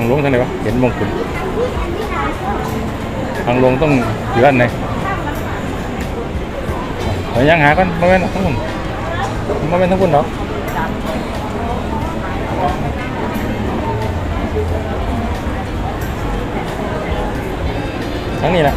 างลงทางไหนวะ เห็นมงกุฎทางลงต้องอยู่ด้านไหนเดี๋ยวยังหากันมาเป็นทั้งคุณมาเป็นทั้งคุณเนาะทั้งนี้นะ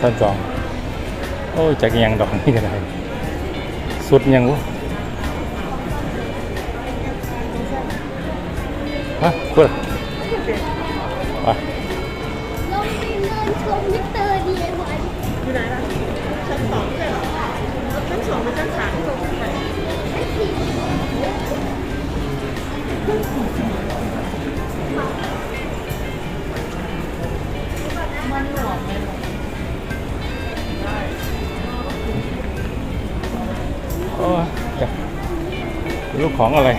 ท่านจอง โอ้ยจากยังดอกนี่กันเลยสุดยังวะฮะเปิดไปลงไปเดินชมมิสเตอร์ดีไอวันอยู่ไหนล่ะชั้นสองใช่เหรอชั้นสองเป็นชั้นสามที่ลงไปโอ้ยจะ ลูกของอะไร